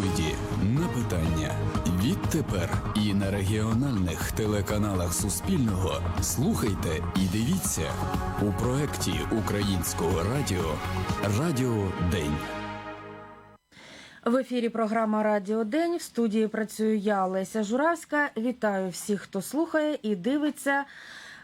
Відповіді на питання відтепер і на регіональних телеканалах Суспільного слухайте і дивіться у проєкті Українського радіо Радіо День. В ефірі програма Радіо День. В студії працюю я, Леся Журавська. Вітаю всіх, хто слухає і дивиться.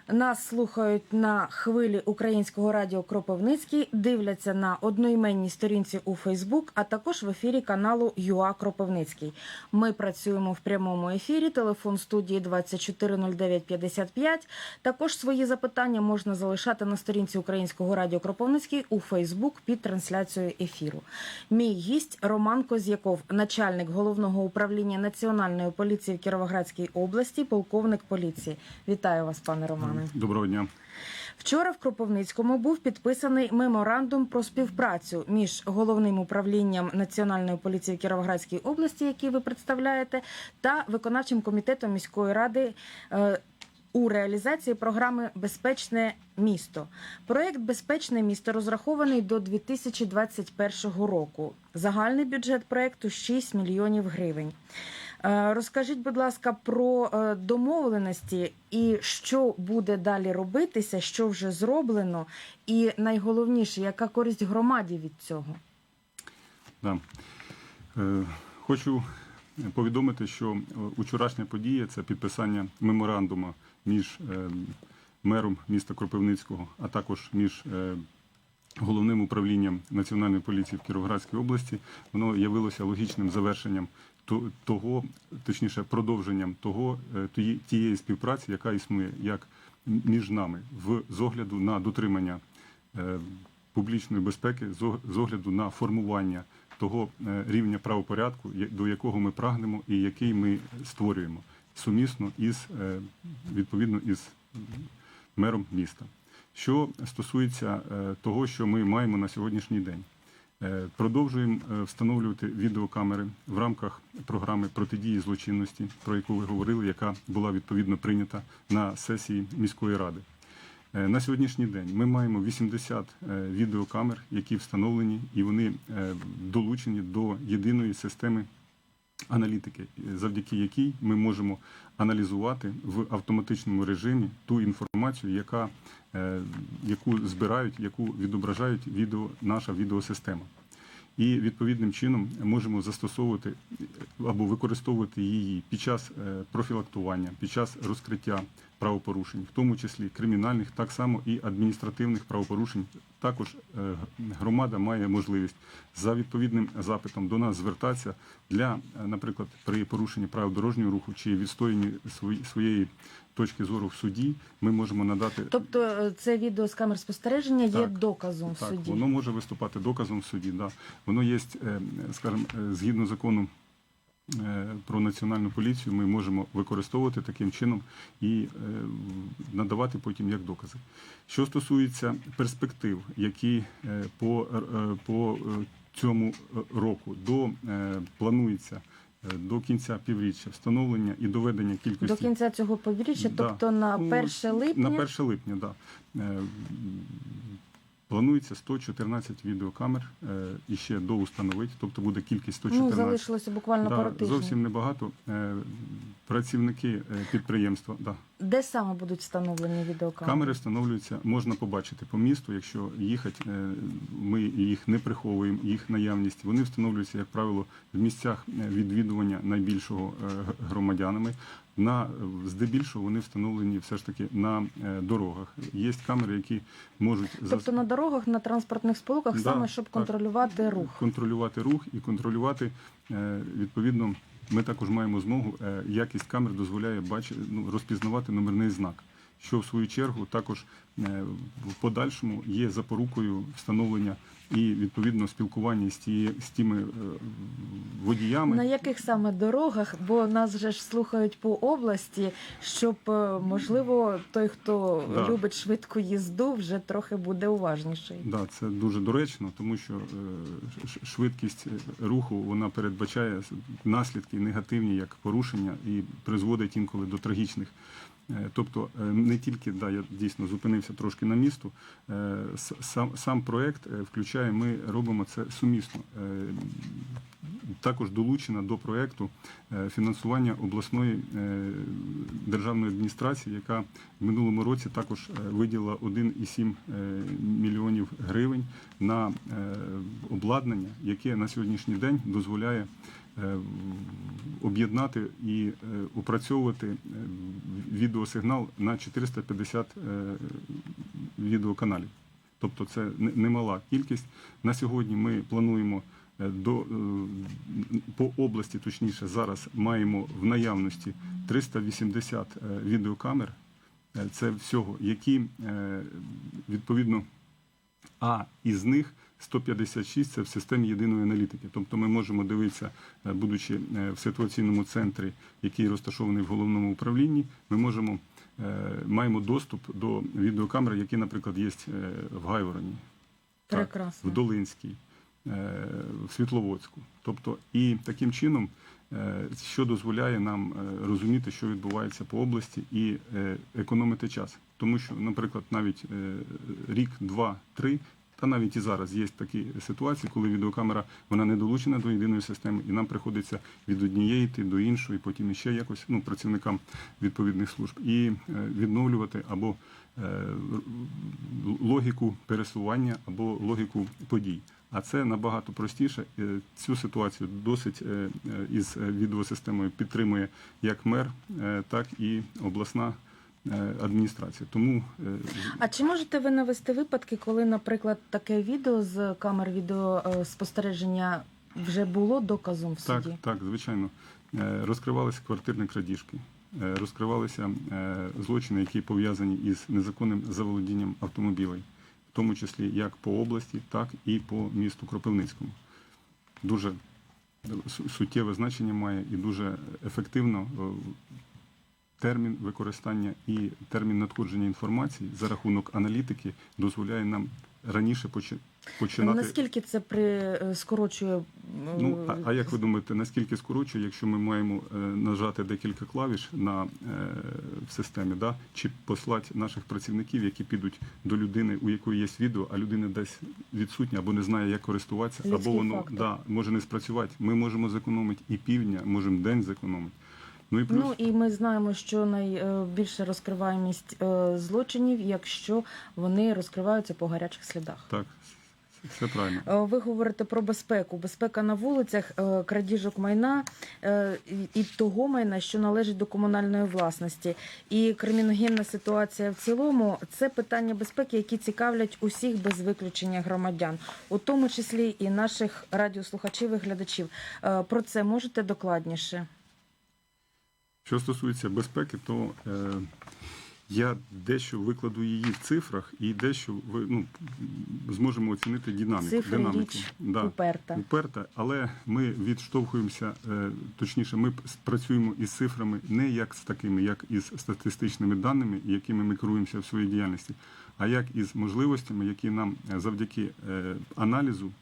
Нас слухають на хвилі українського радіо Кропивницький, дивляться на одноіменній сторінці у Фейсбук, а також в ефірі каналу ЮА Кропивницький. Ми працюємо в прямому ефірі. Телефон студії 240955. Також свої запитання можна залишати на сторінці українського радіо Кропивницький у Фейсбук під трансляцією ефіру. Мій гість Роман Коз'яков, начальник головного управління національної поліції в Кіровоградській області, полковник поліції. Вітаю вас, пане Романе. Доброго дня. Вчора в Кропивницькому був підписаний меморандум про співпрацю між головним управлінням Національної поліції в Кіровоградській області, який ви представляєте, та виконавчим комітетом міської ради. е, У реалізації програми Безпечне місто проект Безпечне місто розрахований до 2021 року. Загальний бюджет проекту 6 мільйонів гривень. Е, Розкажіть, будь ласка, про е, домовленості і що буде далі робитися, що вже зроблено, і найголовніше, яка користь громаді від цього? Да. Е, Хочу повідомити, що учорашня подія це підписання меморандуму між мером міста Кропивницького, а також між головним управлінням Національної поліції в Кіровоградській області. Воно явилося логічним завершенням того, точніше, продовженням того е, тієї співпраці, яка існує як між нами, в з огляду на дотримання е, публічної безпеки, з огляду на формування того е, рівня правопорядку, до якого ми прагнемо і який ми створюємо сумісно із відповідно із мером міста. Що стосується того, що ми маємо на сьогоднішній день, продовжуємо е, встановлювати відеокамери в рамках програми протидії злочинності, про яку ви говорили, яка була відповідно прийнята на сесії міської ради. Е, На сьогоднішній день ми маємо 80 е, відеокамер, які встановлені, і вони е, долучені до єдиної системи аналітики, завдяки якій ми можемо аналізувати в автоматичному режимі ту інформацію, яка, е, яку збирають, яку відображають відео, наша відеосистема. І відповідним чином можемо застосовувати е, або використовувати її під час е, профілактування, під час розкриття правопорушень, в тому числі кримінальних, так само і адміністративних правопорушень. Також е, громада має можливість за відповідним запитом до нас звертатися для, е, наприклад, при порушенні правил дорожнього руху чи відстоянні своєї точки зору в суді. Ми можемо надати Тобто, е, це відео з камер спостереження є Так, доказом в суді. воно може виступати доказом в суді. Да. Воно є, скажімо, згідно закону про національну поліцію, ми можемо використовувати таким чином і е, надавати потім як докази. Що стосується перспектив, які е, по, е, по е, цьому е, року до е, планується. е, До кінця півріччя встановлення і доведення кількості До кінця цього півріччя, Да. тобто на Ну, 1 липня. На 1 липня. Да. Планується 114 відеокамер е, і ще доустановити, тобто буде кількість Ну, 114. залишилося буквально Да, пару тижнів. зовсім небагато. Е, Працівники е, підприємства, да. Де саме будуть встановлені відеокамери? камери встановлюються, можна побачити по місту, якщо їхати, е, ми їх не приховуємо, їх наявність. Вони встановлюються, як правило, в місцях е, відвідування найбільшого е, громадянами. На здебільшого вони встановлені все ж таки на е, дорогах. Є камери, які можуть Тобто на дорогах, на транспортних сполуках, Да, саме щоб так. контролювати рух. контролювати рух і контролювати е, відповідно. Ми також маємо змогу. е, Якість камер дозволяє бачити ну, розпізнавати номерний знак, що в свою чергу також в подальшому є запорукою встановлення і відповідно спілкування з ті, з тими е, водіями. На яких саме дорогах? Бо нас вже ж слухають по області, щоб е, можливо той, хто Да. любить швидку їзду, вже трохи буде уважніший. Да, це дуже доречно, тому що е, швидкість руху вона передбачає наслідки негативні як порушення і призводить інколи до трагічних Тобто е, не тільки да, я дійсно зупинився трошки на місту. е, Сам, сам проект е, включає, ми робимо це сумісно. Е, Також долучено до проекту е, фінансування обласної е, державної адміністрації, яка в минулому році також е, виділила 1,7 е, мільйонів гривень на е, обладнання, яке на сьогоднішній день дозволяє е, об'єднати і е, опрацьовувати е, відеосигнал на 450 е, відеоканалів. Тобто це немала кількість. На сьогодні ми плануємо е, до, е, по області, точніше, зараз маємо в наявності 380 е, відеокамер. Е, Це всього, які е, відповідно а із них 156 це в системі єдиної аналітики. Тобто ми можемо дивитися, е, будучи е, в ситуаційному центрі, який розташований в головному управлінні, ми можемо е, маємо доступ до відеокамер, які, наприклад, є в Гайвороні, так, в Долинській, в Світловодську. Тобто, і таким чином, що дозволяє нам розуміти, що відбувається по області, і економити час. Тому що, наприклад, навіть рік, два, три. Та навіть і зараз є такі ситуації, коли відеокамера вона не долучена до єдиної системи, і нам приходиться від однієї йти до іншої, потім іще якось ну, працівникам відповідних служб, і е, відновлювати або е, логіку пересування, або логіку подій. А це набагато простіше. Е, Цю ситуацію досить із відеосистемою підтримує як мер, так і обласна е, адміністрація. Тому е, А чи можете ви навести випадки, коли, наприклад, таке відео з камер відеоспостереження вже було доказом в Так, суді? так, звичайно. Е, Розкривалися квартирні крадіжки, е, розкривалися е, злочини, які пов'язані із незаконним заволодінням автомобілей, в тому числі як по області, так і по місту Кропивницькому. Дуже суттєве значення має і дуже ефективно е, термін використання і термін надходження інформації за рахунок аналітики дозволяє нам раніше починати. Наскільки це при е, скорочує? Ну, а, а як ви думаєте, наскільки скорочує, якщо ми маємо е, нажати декілька клавіш на, е, в системі, да? чи послати наших працівників, які підуть до людини, у якої є відео, а людина десь відсутня або не знає, як користуватися, або воно фактор. да, може не спрацювати. Ми можемо зекономити і півдня, можемо день зекономити. Ну і плюс Ну і ми знаємо, що найбільша розкриваємість е, злочинів, якщо вони розкриваються по гарячих слідах. так, все правильно. Е, Ви говорите про безпеку, безпека на вулицях, е, крадіжок майна е, і- того майна, що належить до комунальної власності. І криміногенна ситуація в цілому це питання безпеки, які цікавлять усіх без виключення громадян, у тому числі і наших радіослухачів і глядачів. Е, Про це можете докладніше. Що стосується безпеки, то е, я дещо викладу її в цифрах і дещо ви ну, зможемо оцінити динаміку. Цифри динаміку. річ Да. уперта. Уперта, але ми відштовхуємося, е, точніше, ми працюємо із цифрами не як з такими, як із статистичними даними, якими ми керуємося в своїй діяльності, а як із можливостями, які нам е, завдяки е, аналізу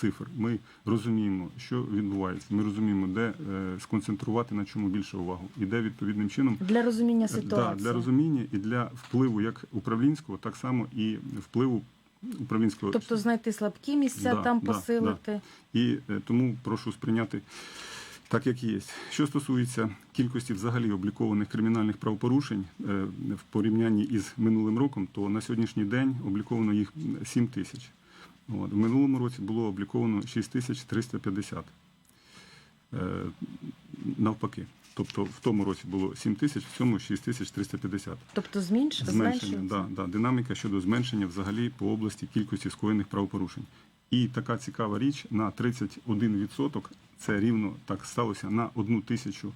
цифр ми розуміємо, що відбувається. Ми розуміємо, де е, сконцентрувати на чому більше увагу, і де відповідним чином Для розуміння Е, ситуації. Да, для розуміння і для впливу як управлінського, так само і впливу управлінського. Тобто знайти слабкі місця, Да, там да, посилити. І е, тому прошу сприйняти так, як є. Що стосується кількості взагалі облікованих кримінальних правопорушень в порівнянні із минулим роком, то на сьогоднішній день обліковано їх 7 тисяч. От. В минулому році було обліковано 6350. Е, навпаки. Тобто в тому році було 7 тисяч, в цьому 6350. Тобто зменш, Зменшення, да, да, динаміка щодо зменшення взагалі по області кількості скоєних правопорушень. І така цікава річ на 31% це рівно так сталося на одну тисячу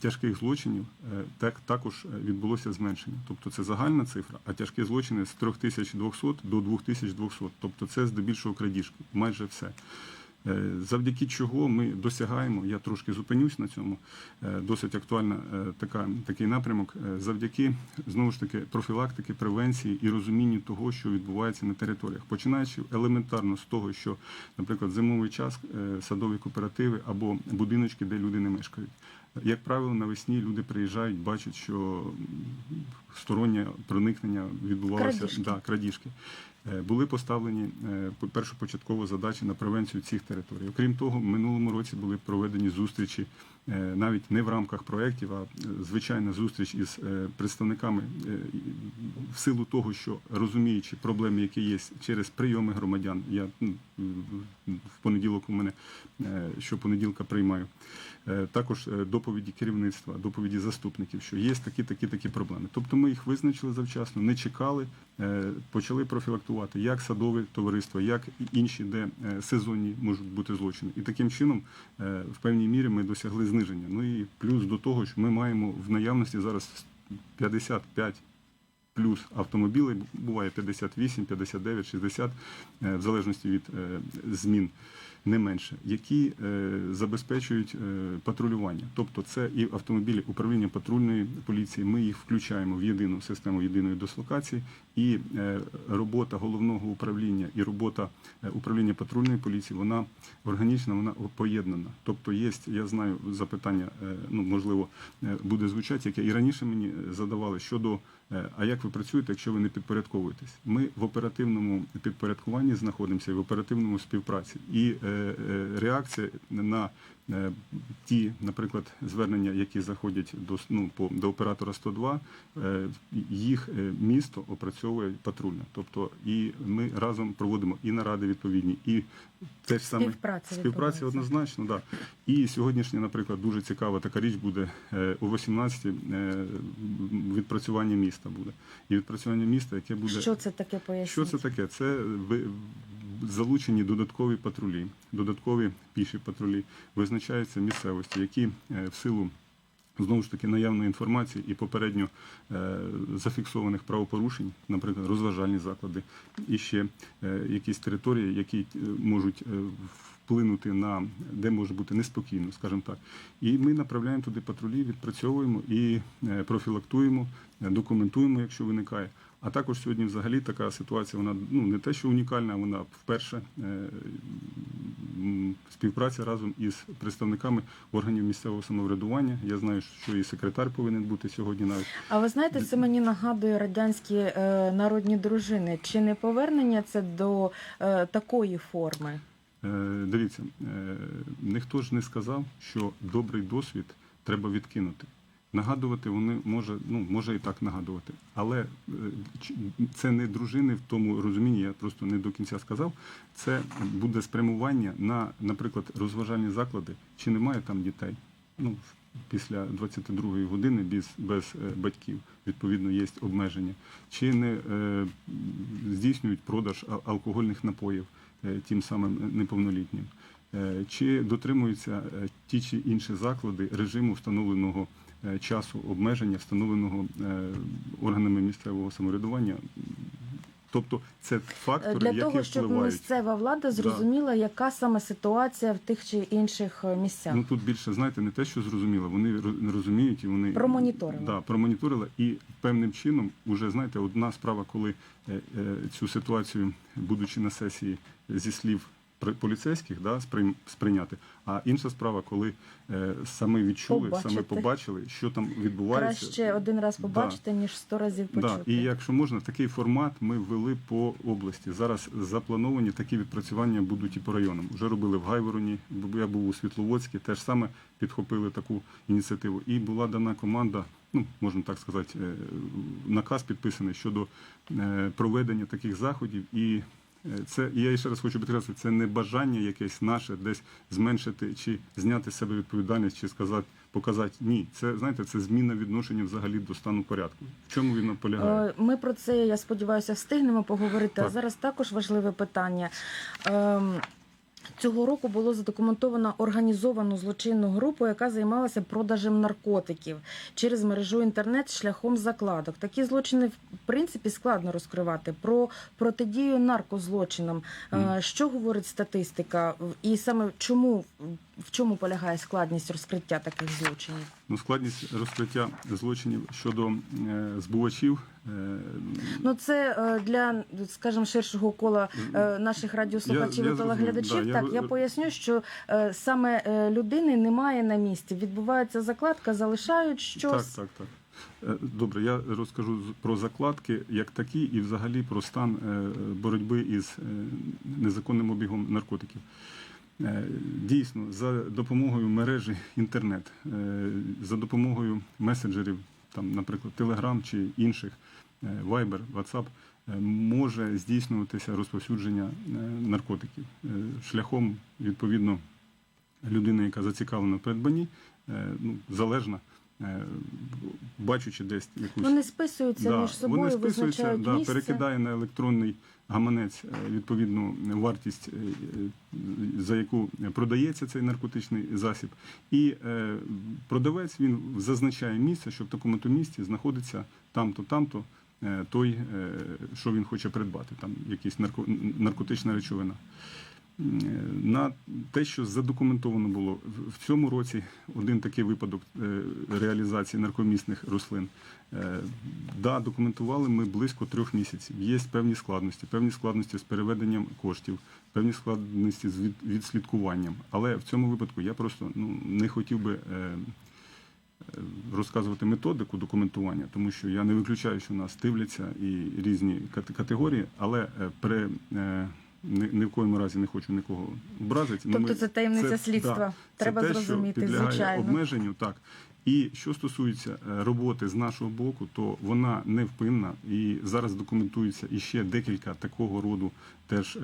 тяжких злочинів. е, Так також відбулося зменшення. Тобто це загальна цифра, а тяжкі злочини з 3200 до 2200. Тобто це здебільшого крадіжки, майже все. Е, Завдяки чого ми досягаємо, я трошки зупинюсь на цьому, е, досить актуальна е, така, такий напрямок, завдяки знову ж таки профілактики, превенції і розумінню того, що відбувається на територіях, починаючи елементарно з того, що, наприклад, зимовий час садові кооперативи або будиночки, де люди не мешкають. Як правило, навесні люди приїжджають, бачать, що стороннє проникнення відбувалося Крадіжки. Да, крадіжки. Е, Були поставлені е, по- першопочатково задачі на превенцію цих територій. Окрім того, в минулому році були проведені зустрічі е, навіть не в рамках проєктів, а звичайна зустріч із представниками в силу того, що розуміючи проблеми, які є через прийоми громадян. Я в понеділок у мене щопонеділка приймаю. Е, Також е, доповіді керівництва, доповіді заступників, що є такі, такі, такі проблеми. Тобто ми їх визначили завчасно, не чекали, е, почали профілактувати як садове товариство, як інші, де сезонні можуть бути злочини. І таким чином, в певній мірі, ми досягли зниження. Ну і плюс до того, що ми маємо в наявності зараз 55 плюс автомобілів, буває 58, 59, 60, е, в залежності від змін, не менше, які е, забезпечують е, патрулювання. Тобто це і автомобілі управління патрульної поліції. Ми їх включаємо в єдину систему єдиної дислокації, і е, робота головного управління і робота управління патрульної поліції вона органічна, вона поєднана. Тобто є, я знаю, запитання, ну можливо, буде звучати, яке і раніше мені задавали щодо. А як ви працюєте, якщо ви не підпорядковуєтесь? Ми в оперативному підпорядкуванні знаходимося і в оперативному співпраці. І реакція на е, ті, наприклад, звернення, які заходять до ну, по до оператора 102, е, їх е, місто опрацьовує патрульно. Тобто, і ми разом проводимо і наради відповідні, і те ж саме Співпраця співпраця однозначно, да. І сьогоднішня, наприклад, дуже цікава така річ буде е, о 18 е, відпрацювання міста буде. І відпрацювання міста, яке буде Що це таке поясніть? що це таке? Це ви- залучені додаткові патрулі, додаткові піші патрулі, визначаються місцевості, які е, в силу знову ж таки наявної інформації і попередньо е, зафіксованих правопорушень, наприклад, розважальні заклади, і ще е, якісь території, які можуть вплинути на де може бути неспокійно, скажімо так. І ми направляємо туди патрулі, відпрацьовуємо і профілактуємо, документуємо, якщо виникає. А також сьогодні взагалі така ситуація, вона ну не те, що унікальна, вона вперше е, співпраця разом із представниками органів місцевого самоврядування. Я знаю, що і секретар повинен бути сьогодні навіть. А ви знаєте, це мені нагадує радянські е, народні дружини. Чи не повернення це до е, такої форми? Е, Дивіться, е, ніхто ж не сказав, що добрий досвід треба відкинути. Нагадувати вони може, ну може і так нагадувати, але е, це не дружини в тому розумінні. Я просто не до кінця сказав. Це буде спрямування на, наприклад, розважальні заклади, чи немає там дітей. Ну після 22-ї години без, без е, батьків відповідно є обмеження, чи не е, здійснюють продаж алкогольних напоїв е, тим самим неповнолітнім. Е, Чи дотримуються е, ті чи інші заклади режиму встановленого часу обмеження, встановленого е, органами місцевого самоврядування? Тобто це Е, фактори, Для які того, щоб впливають. місцева влада зрозуміла, яка саме ситуація в тих чи інших е, місцях. Ну тут більше знаєте, не те, що зрозуміло, вони не розуміють і вони Промоніторили. Да, промоніторили. І певним чином, уже знаєте, одна справа, коли е, е, цю ситуацію, будучи на сесії зі слів поліцейських, да, сприйняти. А інша справа, коли е, саме відчули, Побачити. саме побачили, що там відбувається. Краще один раз Да. побачити, ніж сто разів почути. Да, і якщо можна, такий формат ми ввели по області. Зараз заплановані такі відпрацювання будуть і по районам. Вже робили в Гайвороні, я був у Світловодській, теж саме підхопили таку ініціативу. І була дана команда, ну можна так сказати, е, наказ підписаний щодо е, проведення таких заходів. І це і я ще раз хочу підкреслити, це не бажання якесь наше десь зменшити чи зняти з себе відповідальність, чи сказати, показати ні. Це знаєте, це зміна відношення взагалі до стану порядку. В чому він полягає? Е, Ми про це, я сподіваюся, встигнемо поговорити. А зараз також важливе питання. Цього року було задокументовано організовану злочинну групу, яка займалася продажем наркотиків через мережу інтернет шляхом закладок. Такі злочини в принципі складно розкривати. Про протидію наркозлочинам. Мгм. Що говорить статистика, і саме чому в чому полягає складність розкриття таких злочинів? Ну, складність розкриття злочинів щодо е, збувачів. Ну це е, для, скажімо, ширшого кола е, наших радіослухачів Я- і телеглядачів. да, так, я- я поясню, що е, саме людини немає на місці. Відбувається закладка, залишають щось. Так, так, так. Добре, я розкажу про закладки як такі, і взагалі про стан боротьби із незаконним обігом наркотиків. Дійсно, за допомогою мережі інтернет, за допомогою месенджерів, там, наприклад, Telegram чи інших, Viber, WhatsApp, е, може здійснюватися розповсюдження е, наркотиків е, шляхом відповідно людини, яка зацікавлена в придбанні, е, ну, залежна, е, бачучи десь якусь Вони списуються Да, між собою, вони списуються, да, місце. перекидає на електронний гаманець е, відповідну вартість, е, е, за яку продається цей наркотичний засіб. І е, продавець він зазначає місце, що в такому то місці знаходиться там-то, там-то е, той, е, що він хоче придбати, там нарко, наркотична речовина. Е, На те, що задокументовано було в- цьому році один такий випадок е, реалізації наркомісних рослин. Е, Да, документували ми близько трьох місяців. Є певні складності, певні складності з переведенням коштів, певні складності з відслідкуванням. Але в цьому випадку я просто ну, не хотів би. Розказувати методику документування, тому що я не виключаю, що нас дивляться і різні кат- категорії, але е, при е, ні, ні в коєму разі не хочу нікого образити. Ну, Тобто ми- це таємниця це- слідства. да, Треба це те, зрозуміти, що підлягає звичайно. обмеженню, так. І що стосується е, роботи з нашого боку, то вона невпинна і зараз документується іще декілька такого роду теж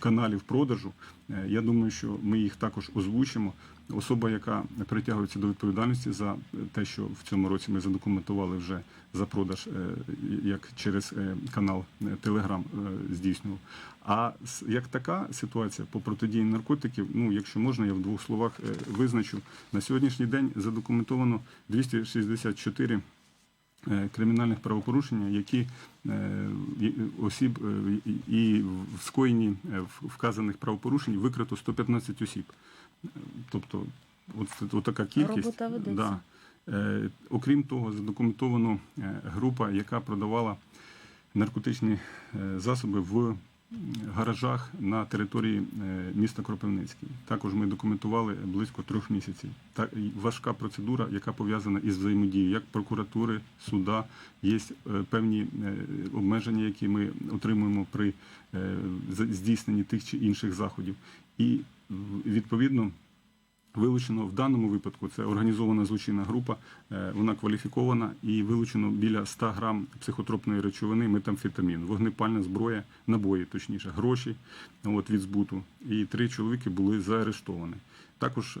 каналів продажу. Я думаю, що ми їх також озвучимо. Особа, яка притягується до відповідальності за те, що в цьому році ми задокументували вже за продаж, е, як через е, канал Телеграм здійснював. А як така ситуація по протидії наркотиків, ну якщо можна, я в двох словах е, визначу на сьогоднішній день задокументовано 264 е, кримінальних правопорушення, які е, осіб е, і- в скоєнні е, вказаних правопорушень викрито 115 осіб. Тобто, от, от така кількість. Да. Е, окрім того, задокументовано е, група, яка продавала наркотичні е, засоби в гаражах на території е, міста Кропивницький. Також ми документували близько трьох місяців. Та важка процедура, яка пов'язана із взаємодією як прокуратури, суда. Є певні обмеження, які ми отримуємо при здійсненні тих чи інших заходів. І відповідно. Вилучено в даному випадку це організована злочинна група, е, вона кваліфікована і вилучено біля 100 грам психотропної речовини метамфетамін, вогнепальна зброя, набої, точніше, гроші от, від збуту. І три чоловіки були заарештовані. Також е,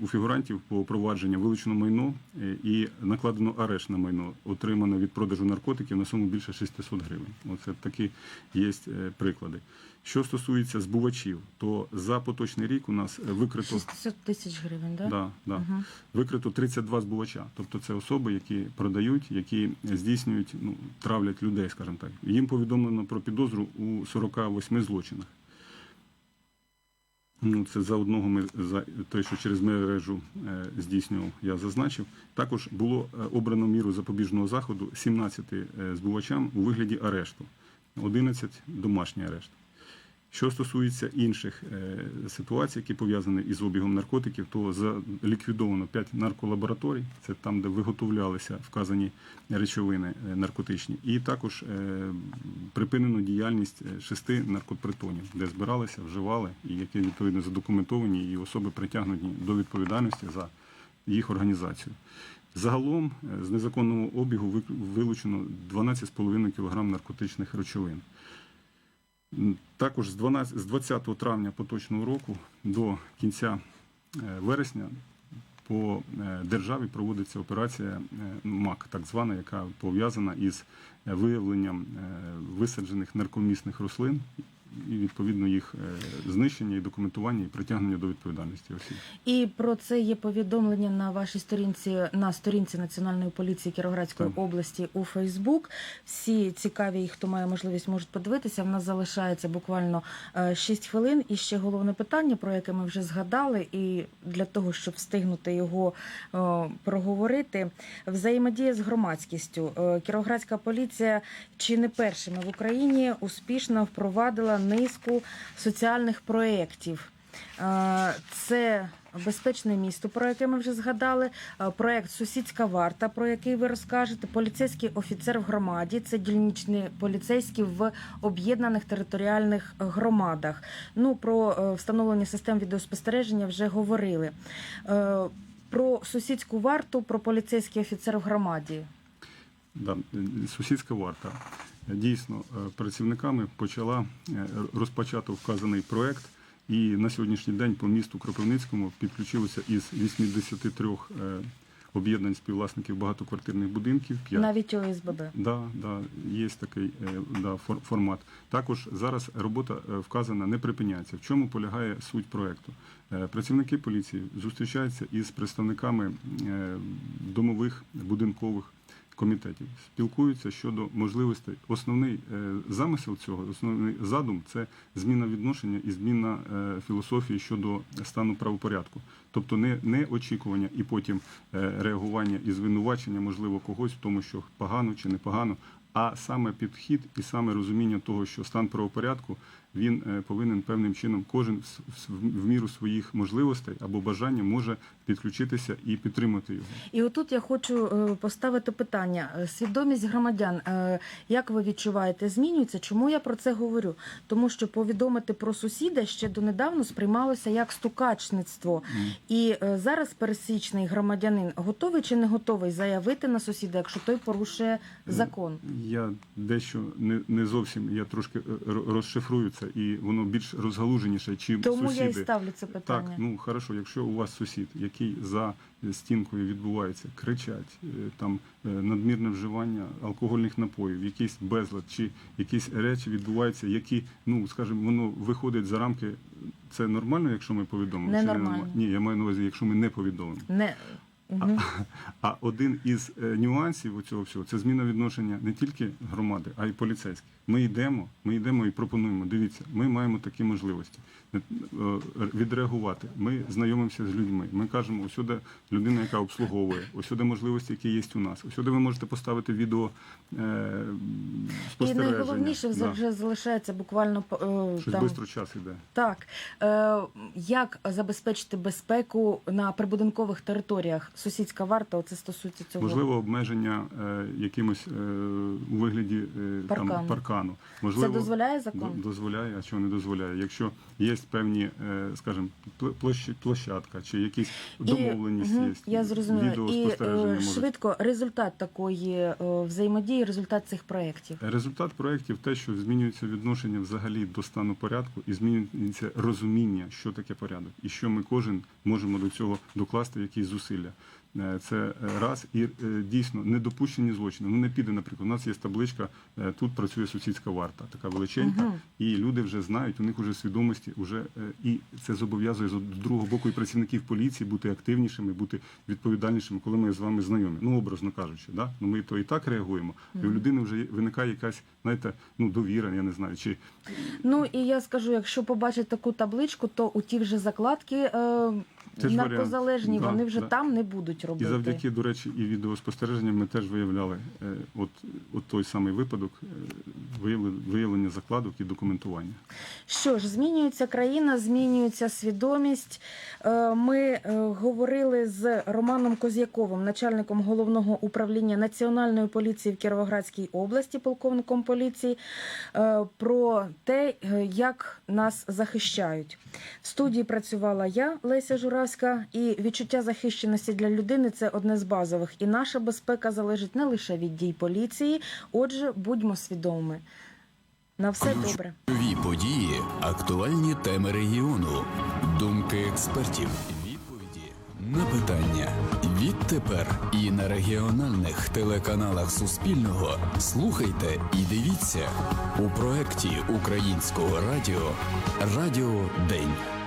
у фігурантів по провадженню вилучено майно е, і накладено арешт на майно, отримано від продажу наркотиків на суму більше 600 гривень. Оце такі є е, приклади. Що стосується збувачів, то за поточний рік у нас е, викрито 600 тисяч гривень, да? Да, да. Мгм. Викрито 32 збувача. Тобто це особи, які продають, які здійснюють, ну, травлять людей, скажімо так. Їм повідомлено про підозру у 48 злочинах. Ну, це за одного ми за те, що через мережу е, здійснював, я зазначив. Також було е, обрано міру запобіжного заходу 17 е, збувачам у вигляді арешту, 11 домашній арешт. Що стосується інших е, ситуацій, які пов'язані із обігом наркотиків, то ліквідовано 5 нарколабораторій, це там, де виготовлялися вказані речовини е, наркотичні, і також е, припинено діяльність шести наркопритонів, де збиралися, вживали, і які відповідно задокументовані, і особи притягнуті до відповідальності за їх організацію. Загалом з незаконного обігу вилучено 12,5 кг наркотичних речовин. Також з 12, з 20 травня поточного року до кінця е, вересня по е, державі проводиться операція е, МАК, так звана, яка пов'язана із виявленням висаджених наркомісних рослин і відповідно їх е, знищення і документування і притягнення до відповідальності осіб. І про це є повідомлення на вашій сторінці на сторінці Національної поліції Кіровоградської Так. області у Фейсбук. Всі цікаві, хто має можливість, можуть подивитися. В нас залишається буквально 6 хвилин. І ще головне питання, про яке ми вже згадали, і для того, щоб встигнути його е, проговорити, взаємодія з громадськістю. Е, Кіровоградська поліція чи не першими в Україні успішно впровадила низку соціальних проєктів. Е, Це безпечне місто, про яке ми вже згадали. е, Проект Сусідська варта, про який ви розкажете. Поліцейський офіцер в громаді. Це дільничні поліцейські в об'єднаних територіальних громадах. Ну про е, встановлення систем відеоспостереження вже говорили. Про сусідську варту, про поліцейський офіцер в громаді. Да, сусідська варта дійсно е, працівниками почала е, розпочато вказаний проект. І на сьогоднішній день по місту Кропивницькому підключилося із 83 е, об'єднань співвласників багатоквартирних будинків. п'ять. Навіть ОСББ. Да, да, є такий да, формат. Також зараз робота вказана не припиняється. В чому полягає суть проекту? Працівники поліції зустрічаються із представниками домових будинкових комітетів, спілкуються щодо можливостей. Основний е, замисел цього, основний задум це зміна відношення і зміна е, філософії щодо стану правопорядку. Тобто не, не очікування і потім е, реагування і звинувачення, можливо, когось в тому, що погано чи непогано, а саме підхід і саме розуміння того, що стан правопорядку він е, повинен певним чином кожен в міру своїх можливостей або бажання може підключитися і підтримати його. І отут я хочу е, поставити питання: Е, свідомість громадян. Як ви відчуваєте, змінюється? Чому я про це говорю? Тому що повідомити про сусіда ще донедавно сприймалося як стукачництво. І е, зараз пересічний громадянин готовий чи не готовий заявити на сусіда, якщо той порушує закон? Я дещо не, не зовсім я трошки розшифрую це, і воно більш розгалуженіше, чим Тому сусіди. я і ставлю це питання. Так, ну хорошо, якщо у вас сусід, який за стінкою відбувається, кричать, е, там е, надмірне вживання алкогольних напоїв, якийсь безлад чи якісь речі відбуваються, які, ну скажімо, воно виходить за рамки. Це нормально, якщо ми повідомимо? чи Ненормально. нормально? Ні, я маю на увазі, якщо ми не повідомимо. Не А один із нюансів у цього всього це зміна відношення не тільки громади, а й поліцейських. Ми йдемо, ми йдемо і пропонуємо. Дивіться, ми маємо такі можливості Е, е, відреагувати. Ми знайомимося з людьми. Ми кажемо, ось сюди людина, яка обслуговує, ось сюди можливості, які є у нас. Ось сюди ви можете поставити відео е, І найголовніше Да. вже залишається буквально е, Щось там швидко час іде. Так, е, як забезпечити безпеку на прибудинкових територіях? Сусідська варта, оце стосується цього. Можливо, обмеження е, якимось е, у вигляді е, Паркану. там паркану. Це дозволяє закон? Дозволяє, а чого не дозволяє? Якщо є певні, е, скажімо, площадка чи якісь домовленість мгм, є, Я зрозуміла. І е, швидко результат такої е, взаємодії, результат цих проєктів. Результат проєктів те, що змінюється відношення взагалі до стану порядку і змінюється розуміння, що таке порядок, і що ми кожен можемо до цього докласти якісь зусилля. Е, Це раз і е, дійсно недопущені злочини. Ну не піде, наприклад. У нас є табличка, е, тут працює сусідська варта, така величенька, Мгм. і люди вже знають, у них вже свідомості, вже і це зобов'язує з другого боку і працівників поліції бути активнішими, бути відповідальнішими, коли ми з вами знайомі. Ну образно кажучи, да? ну ми то і так реагуємо. І у людини вже виникає якась, знаєте, ну довіра, я не знаю, чи Ну і я скажу, якщо побачать таку табличку, то у ті вже закладки е, Це ж наркозалежні, варіант. Вони вже да. там не будуть і робити. завдяки, до речі, і відеоспостереженням ми теж виявляли е, от, от той самий випадок е, виявлення, закладок і документування. Що ж, змінюється країна, змінюється свідомість. Е, Ми е, говорили з Романом Козяковим, начальником головного управління Національної поліції в Кіровоградській області, полковником поліції, е, про те, е, як нас захищають. В студії працювала я, Леся Журавська, і відчуття захищеності для людини це одне з базових. І наша безпека залежить не лише від дій поліції. Отже, будьмо свідомими. На все добре. Ключові події, актуальні теми регіону, думки експертів, відповіді на питання. Відтепер і на регіональних телеканалах Суспільного слухайте і дивіться у проєкті Українського радіо Радіо День.